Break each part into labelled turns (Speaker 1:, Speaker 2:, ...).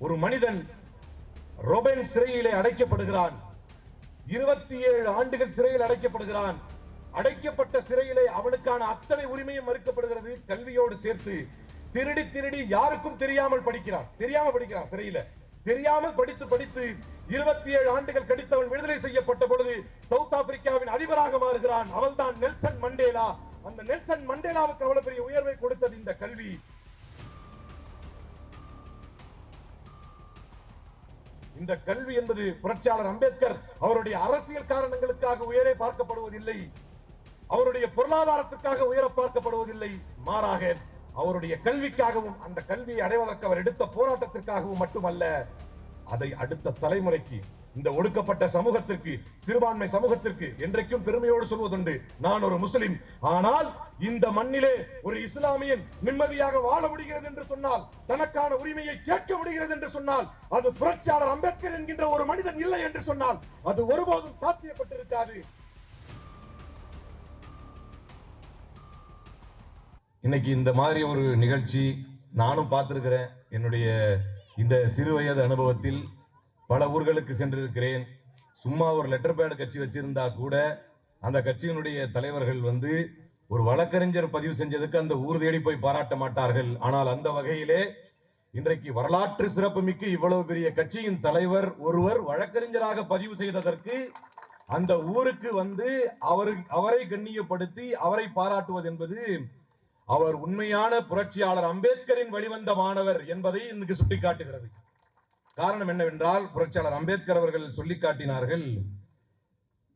Speaker 1: ஒரு மனிதன் ரொபென் சிறையிலே அடைக்கப்படுகிறான். இருபத்தி ஏழு ஆண்டுகள் சிறையில் அடைக்கப்படுகிறான். அடைக்கப்பட்ட சிறையிலே அவனுக்கான அத்தனை உரிமையும் மறுக்கப்படுகிறது கல்வியோடு சேர்த்து. திருடி திருடி யாருக்கும் தெரியாமல் படிக்கிறான். தெரியாமல் படிக்கிறான் சிறையில. தெரியாமல் படித்து படித்து இருபத்தி ஏழு ஆண்டுகள் கடித்தவன் விடுதலை செய்யப்பட்ட பொழுது சவுத் ஆப்பிரிக்காவின் அதிபராக மாறுகிறான். அவன்தான் நெல்சன் மண்டேலா. அந்த நெல்சன் மண்டேலாவுக்கு அவ்வளவு பெரிய உயர்வை கொடுத்தது இந்த கல்வி. இந்த கல்வி என்பது புரட்சியாளர் அம்பேத்கர் அவருடைய அரசியல் காரணங்களுக்காக உயரே பார்க்கப்படுவதில்லை. அவருடைய பொருளாதாரத்துக்காக உயர பார்க்கப்படுவதில்லை. மாறாக அவருடைய கல்விக்காகவும் அந்த கல்வியை அடைவதற்கு அவர் எடுத்த போராட்டத்திற்காகவும் மட்டுமல்ல அதை அடுத்த தலைமுறைக்கு இந்த ஒடுக்கப்பட்ட சமூகத்திற்கு சிறுபான்மை சமூகத்திற்கு என்றைக்கும் பெருமையோடு சொல்வதுண்டு. நான் ஒரு முஸ்லிம். ஆனால் இந்த மண்ணிலே ஒரு இஸ்லாமியன் நிம்மதியாக வாழ முடிகிறது என்று சொன்னால் தனக்கான உரிமையை கேட்க முடிகிறது என்று சொன்னால் அது புரட்சியாளர் அம்பேத்கர் என்கின்ற ஒரு மனிதன் இல்லை என்று சொன்னால் அது ஒருபோதும் சாத்தியப்பட்டிருக்காது. இன்னைக்கு இந்த மாதிரி ஒரு நிகழ்ச்சி நானும் பார்த்திருக்கிறேன். என்னுடைய இந்த சிறு வயது அனுபவத்தில் பல ஊர்களுக்கு சென்றிருக்கிறேன். சும்மா ஒரு லெட்டர் பேடு கட்சி வச்சிருந்தா கூட அந்த கட்சியினுடைய தலைவர்கள் வந்து ஒரு வழக்கறிஞர் பதிவு செஞ்சதுக்கு அந்த ஊர் தேடி போய் பாராட்ட மாட்டார்கள். ஆனால் அந்த வகையிலே இன்றைக்கு வரலாற்று சிறப்புமிக்க இவ்வளவு பெரிய கட்சியின் தலைவர் ஒருவர் வழக்கறிஞராக பதிவு செய்ததற்கு அந்த ஊருக்கு வந்து அவர் அவரை கண்ணியப்படுத்தி அவரை பாராட்டுவது என்பது அவர் உண்மையான புரட்சியாளர் அம்பேத்கரின் வழிவந்த மாணவர் என்பதை இன்னைக்கு சுட்டிக்காட்டுகிறது. காரணம் என்னவென்றால் புரட்சியாளர் அம்பேத்கர் அவர்கள் சொல்லி காட்டினார்கள்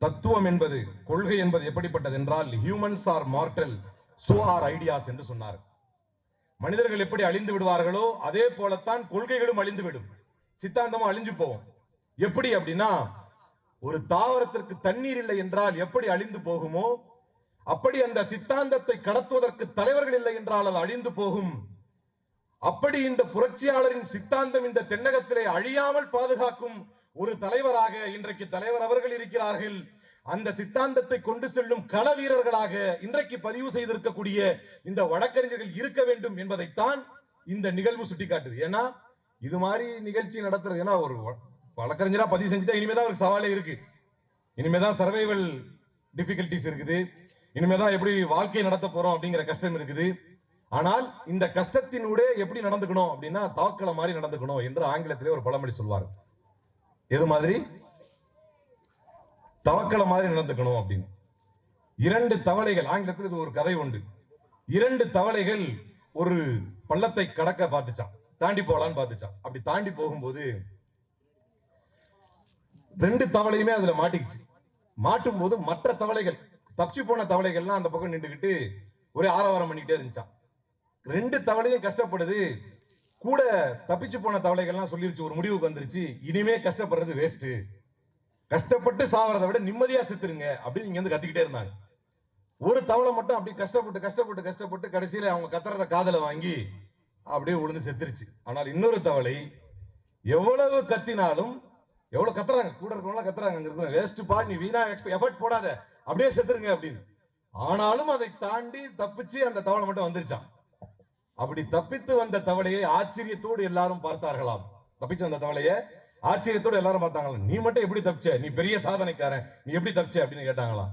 Speaker 1: தத்துவம் என்பது கொள்கை என்பது எப்படிப்பட்டது என்றால் humans are mortal so are ideas என்று சொன்னார். மனிதர்கள் எப்படி அழிந்து விடுவார்களோ அதே போலத்தான் கொள்கைகளும் அழிந்து விடும் சித்தாந்தமும் அழிஞ்சு போகும். எப்படி அப்படின்னா ஒரு தாவரத்திற்கு தண்ணீர் இல்லை என்றால் எப்படி அழிந்து போகுமோ அப்படி அந்த சித்தாந்தத்தை கடத்துவதற்கு தலைவர்கள் இல்லை என்றால் அது அழிந்து போகும். அப்படி இந்த புரட்சியாளரின் சித்தாந்தம் இந்த தென்னகத்திலே அழியாமல் பாதுகாக்கும் ஒரு தலைவராக இன்றைக்கு தலைவர் அவர்கள் இருக்கிறார்கள். அந்த சித்தாந்தத்தை கொண்டு செல்லும் கள வீரர்களாக இன்றைக்கு பதிவு செய்திருக்கக்கூடிய இந்த வழக்கறிஞர்கள் இருக்க வேண்டும் என்பதைத்தான் இந்த நிகழ்வு சுட்டிக்காட்டுது. ஏன்னா இது மாதிரி நிகழ்ச்சி நடத்துறது ஏன்னா ஒரு வழக்கறிஞரா பதிவு செஞ்சுட்டா இனிமேதான் ஒரு சவாலே இருக்கு. இனிமேதான் சர்வைவல் டிஃபிகல்டிஸ் இருக்குது. இனிமேதான் எப்படி வாழ்க்கை நடத்த போறோம் அப்படிங்கிற கஷ்டம் இருக்குது. ஆனால் இந்த கஷ்டத்தினூடே எப்படி நடந்துக்கணும் அப்படின்னா தாக்கலை மாதிரி நடந்துக்கணும் என்று ஆங்கிலத்திலே ஒரு பழமொழி சொல்வார் எது மாதிரி? தவக்கலை மாதிரி நடந்துக்கணும் அப்படின்னு. இரண்டு தவளைகள் ஆங்கிலத்தில் இது ஒரு கதை உண்டு. இரண்டு தவளைகள் ஒரு பள்ளத்தை கடக்க பார்த்துச்சான் தாண்டி போகலான்னு பார்த்துச்சான் அப்படி தாண்டி போகும்போது ரெண்டு தவளையுமே அதுல மாட்டிக்கிச்சு. மாட்டும் போது மற்ற தவளைகள் தப்பிச்சு போன தவளைகள்லாம் அந்த பக்கம் நின்றுகிட்டு ஒரே ஆரவாரம் பண்ணிக்கிட்டே இருந்துச்சான் ரெண்டு தவளையும் கஷ்டப்படுது. கூட தப்பிச்சு போன தவளைகள்லாம் சொல்லிருச்சு ஒரு முடிவுக்கு வந்துருச்சு. இனிமே கஷ்டப்படுறது வேஸ்ட் கஷ்டப்பட்டு சாவறதை விட நிம்மதியா செத்துருங்க அப்படின்னு இங்க வந்து கத்திக்கிட்டே இருந்தாங்க. ஒரு தவளை மட்டும் அப்படி கஷ்டப்பட்டு கஷ்டப்பட்டு கஷ்டப்பட்டு கடைசியில அவங்க கத்துறத காதல வாங்கி அப்படியே விழுந்து செத்துருச்சு. ஆனால் இன்னொரு தவளை எவ்வளவு கத்தினாலும் எவ்வளவு கத்துறாங்க? கூட இருக்கவங்களாம் கத்துறாங்க அங்க வேஸ்ட் பா நீ வீணா எஃபர்ட் போடாத. அப்படியே செத்துருங்க அப்படின்னு. ஆனாலும் அதை தாண்டி தப்பிச்சு அந்த தவளை மட்டும் வந்துருச்சான் அப்படி தப்பித்து வந்த தவளையை ஆச்சரியத்தோடு எல்லாரும் பார்த்தார்களாம். தப்பிச்சு வந்த தவளையை ஆச்சரியத்தோடு எல்லாரும் பார்த்தாங்களாம். நீ மட்டும் எப்படி தப்பிச்ச? நீ பெரிய சாதனைக்காரன். நீ எப்படி தப்பிச்ச? அப்படின்னு கேட்டாங்களாம்.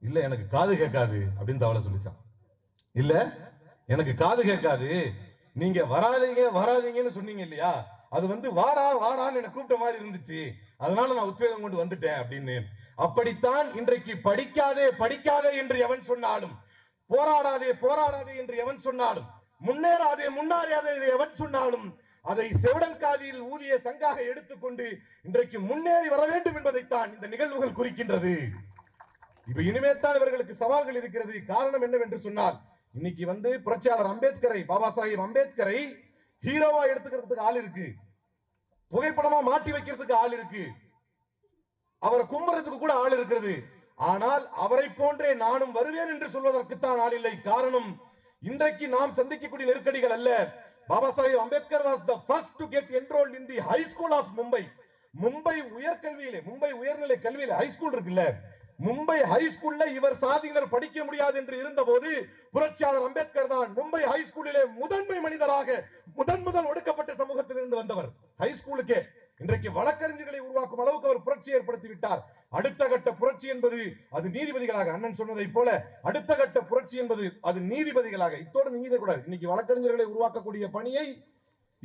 Speaker 1: இல்ல எனக்கு காது கேட்காது அப்படின்னு தவளை சொல்லிச்சான் இல்ல எனக்கு காது கேட்காது. நீங்க வராதீங்க வராதீங்கன்னு சொன்னீங்க இல்லையா? அது வந்து வாடா வாடான்னு என்ன கூப்பிட்ட மாதிரி இருந்துச்சு. அதனால நான் உத்வேகம் கொண்டு வந்துட்டேன் அப்படின்னு. அப்படித்தான் இன்றைக்கு படிக்காதே படிக்காதே என்று எவன் சொன்னாலும் போராடாதே போராடாதே என்று எவன் சொன்னாலும் முன்னேறாதே முன்னாறியாதே என்று எவன் சொன்னாலும் அதை செவிடன் காதியில் ஊதிய சங்காக எடுத்துக்கொண்டு இன்றைக்கு முன்னேறி வர வேண்டும் என்பதைத்தான் இந்த நிகழ்வுகள் குறிக்கின்றது. இப்ப இனிமேத்தான் இவர்களுக்கு சவால்கள் இருக்கிறது. காரணம் என்னவென்று சொன்னால் இன்னைக்கு வந்து புரட்சியாளர் அம்பேத்கரை பாபா சாஹிப் அம்பேத்கரை ஹீரோவா எடுத்துக்கிறதுக்கு ஆள் இருக்கு. புகைப்படமா மாட்டி வைக்கிறதுக்கு ஆள் இருக்கு. அவரை கும்புறதுக்கு கூட ஆள் இருக்கிறது. ஆனால் அவரை போன்றே நானும் வருவேன் என்று சொல்வதற்குத்தான் ஆள் இல்லை. காரணம் இன்றைக்கு நாம் சந்திக்கக்கூடிய நெருக்கடிகள் அல்ல. Baba Sahib Ambedkar was the first to get enrol in the high school of Mumbai Mumbai உயர்கல்வியிலே Mumbai உயர்நிலை கல்வியில ஹை ஸ்கூல் இருக்குல்ல. மும்பை ஹை ஸ்கூல்ல இவர் சாதியினர் படிக்க முடியாது என்று இருந்தபோது புரட்சியாளர் அம்பேத்கர் தான் மும்பை ஹைஸ்கூலிலே முதன்மை மனிதராக முதன் முதல் ஒடுக்கப்பட்ட சமூகத்திலிருந்து வந்தவர். ஹை ஸ்கூலுக்கே இன்றைக்கு வழக்கறிஞர்களை உருவாக்கும் அளவுக்கு அவர் புரட்சி ஏற்படுத்தி விட்டார். அடுத்த கட்ட புரட்சி என்பது அது நீதிபதிகளாக அண்ணன் சொன்னதை போல அடுத்த கட்ட புரட்சி என்பது அது நீதிபதிகளாக இத்தோடு நீதி இன்னைக்கு வழக்கறிஞர்களை உருவாக்கக்கூடிய பணியை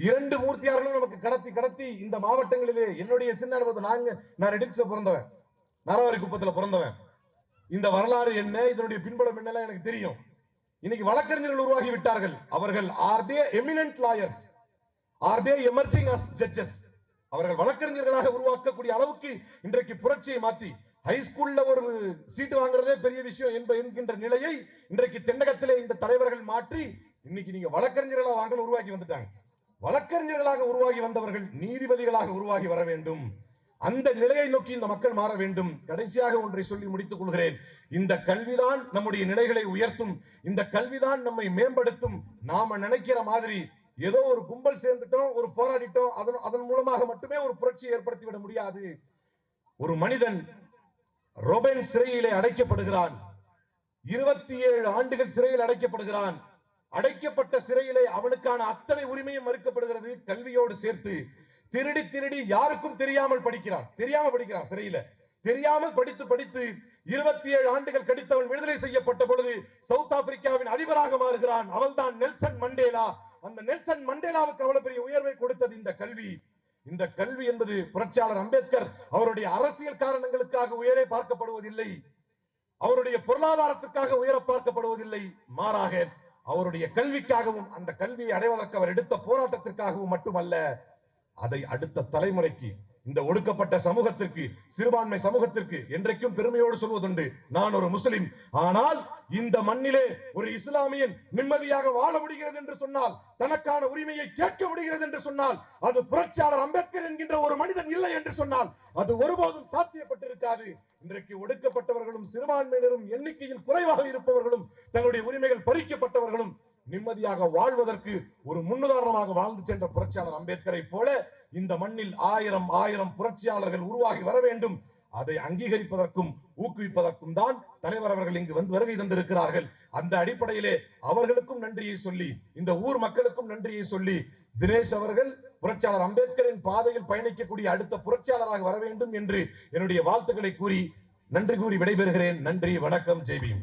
Speaker 1: இரண்டு மூர்த்தியார்களும் நமக்கு கடத்தி கடத்தி இந்த மாவட்டங்களிலே என்னுடைய சின்ன அனுபவத்தை நாங்க நான் ரெடிக்ஸ்ல பிறந்தவன். நரவாரி குப்பத்துல பிறந்தவன். இந்த வரலாறு என்ன இதனுடைய பின்புலம் என்னெல்லாம் எனக்கு தெரியும். இன்னைக்கு வழக்கறிஞர்கள் உருவாகி விட்டார்கள். அவர்கள் are they eminent lawyers are they emerging as judges அவர்கள் வழக்கறிஞர்களாக உருவாக்கக்கூடிய அளவுக்கு இன்றைக்கு புரட்சியை மாத்தி ஹைஸ்கூல்ல ஒரு சீட்டு வாங்குறதே பெரிய விஷயம் என்ப என்கின்ற நிலையை இன்றைக்கு தென்னகத்திலே இந்த தலைவர்கள் மாற்றி இன்னைக்கு நீங்க வழக்கறிஞர்களாக வாங்கல உருவாக்கி வந்துட்டாங்க. வழக்கறிஞர்களாக உருவாகி வந்தவர்கள் நீதிபதிகளாக உருவாகி வர வேண்டும். அந்த நிலையை நோக்கி இந்த மக்கள் மாற வேண்டும். கடைசியாக ஒன்றை சொல்லி முடித்துக் கொள்கிறேன். இந்த கல்விதான் நம்முடைய நிலைகளை உயர்த்தும். இந்த கல்விதான் நம்மை மேம்படுத்தும். நாம நினைக்கிற மாதிரி ஏதோ ஒரு கும்பல் சேர்ந்துட்டோம் ஒரு போராடிட்டோம் அதன் அதன் மூலமாக மட்டுமே ஒரு புரட்சி ஏற்படுத்தி விட முடியாது. ஒரு மனிதன் ரொபென் சிறையிலே அடைக்கப்படுகிறான். இருபத்தி ஏழு ஆண்டுகள் சிறையில் அடைக்கப்படுகிறான். அடைக்கப்பட்ட சிறையிலே அவனுக்கான அத்தனை உரிமையும் மறுக்கப்படுகிறது கல்வியோடு சேர்த்து. திருடி திருடி யாருக்கும் தெரியாமல் படிக்கிறான். தெரியாம படிக்கிறான் சிறையில. தெரியாமல் படித்து படித்து இருபத்தி ஏழு ஆண்டுகள் கடித்தவன் விடுதலை செய்யப்பட்ட பொழுது சவுத் ஆப்பிரிக்காவின் அதிபராக மாறுகிறான். அவன்தான் நெல்சன் மண்டேலா. அந்த நெல்சன் மண்டேலாவுக்கு அவ்வளவு பெரிய உயர்வை கொடுத்தது இந்த கல்வி. இந்த கல்வி என்பது புரட்சியாளர் அம்பேத்கர் அவருடைய அரசியல் காரணங்களுக்காக உயரே பார்க்கப்படுவதில்லை. அவருடைய பொருளாதாரத்துக்காக உயர பார்க்கப்படுவதில்லை. மாறாக அவருடைய கல்விக்காகவும் அந்த கல்வியை அடைவதற்கு அவர் எடுத்த போராட்டத்திற்காகவும் மட்டுமல்ல அதை அடுத்த தலைமுறைக்கு இந்த ஒடுக்கப்பட்ட சமூகத்திற்கு சிறுபான்மை சமூகத்திற்கு என்றைக்கும் பெருமையோடு சொல்வதுண்டு. நான் ஒரு முஸ்லிம். ஆனால் இந்த மண்ணிலே ஒரு இஸ்லாமியன் நிம்மதியாக வாழ முடிகிறது என்று சொன்னால் தனக்கான உரிமையை கேட்க முடிகிறது என்று சொன்னால் அது புரட்சியாளர் அம்பேத்கர் என்கின்ற ஒரு மனிதன் இல்லை என்று சொன்னால் அது ஒருபோதும் சாத்தியப்பட்டிருக்காது. இன்றைக்கு ஒடுக்கப்பட்டவர்களும் சிறுபான்மையினரும் எண்ணிக்கையில் குறைவாக இருப்பவர்களும் தங்களுடைய உரிமைகள் பறிக்கப்பட்டவர்களும் நிம்மதியாக வாழ்வதற்கு ஒரு முன்னுதாரணமாக வாழ்ந்து சென்ற புரட்சியாளர் அம்பேத்கரை போல இந்த மண்ணில் ஆயிரம் ஆயிரம் புரட்சியாளர்கள் உருவாகி வர வேண்டும். அதை அங்கீகரிப்பதற்கும் ஊக்குவிப்பதற்கும் தான் தலைவர் அவர்கள் இங்கு வந்து வருகை தந்திருக்கிறார்கள். அந்த அடிப்படையிலே அவர்களுக்கும் நன்றியை சொல்லி இந்த ஊர் மக்களுக்கும் நன்றியை சொல்லி தினேஷ் அவர்கள் புரட்சியாளர் அம்பேத்கரின் பாதையில் பயணிக்கக்கூடிய அடுத்த புரட்சியாளராக வர வேண்டும் என்று என்னுடைய வாழ்த்துக்களை கூறி நன்றி கூறி விடைபெறுகிறேன். நன்றி வணக்கம் ஜெய்பீம்.